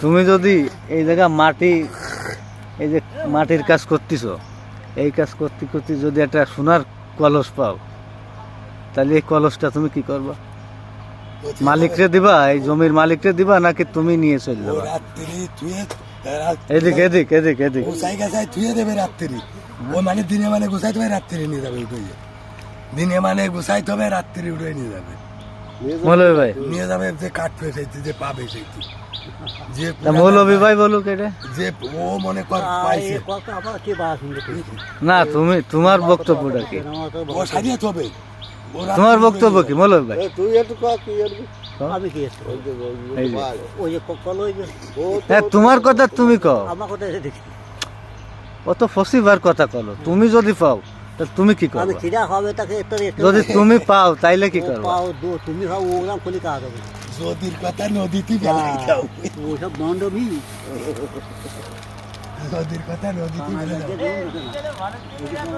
তুমি যদি এই জায়গা মাটি এই যে মাটির কাজ করতেছ এই কাজ করতে করতে যদি একটা সোনার কলস পাও তাহলে এই কলসটা তুমি কি করবা? মালিকরে দিবা এই জমির মালিকরে দিবা নাকি তুমি নিয়ে চলে যাবা? এদিক এদিক এদিক এদিক। দেবে রাত্রি। ও মানে দিনে মানে গোসাইতে হবে রাত্রি নিয়ে যাবে উঠে দিনে মানে গোসাইতে হবে রাত্রি উঠে নিয়ে যাবে। মৌলভী ভাই। নিয়ে যাবে যে যে পাবে সেইটি যে। মৌলভী ভাই বলুক এটা। যে ও মনে কর পাইছে। না তুমি তোমার বক্তব্যটা কি? ও ও রাত্রি তোমার বক্তব্য কি মৌলভী ভাই? তুই একটু কর কি আমি কি এসছি? এই যে। ওই যে কল ওই যে হ্যাঁ তোমার কথা তুমি কও। আমার কথা অত ফসিবার কথা কলো। তুমি যদি পাও তা তুমি কি আমি খিদা হবে তাকে যদি তুমি পাও তাইলে কি করবে? পাও দো- তুমি খাও ওরাম খুলি কাজ হবে নদীর কথা নদীতে বেলাই দাও। ওসব দণ্ডমি নদীর কথা নদীতে বেলাই দাও।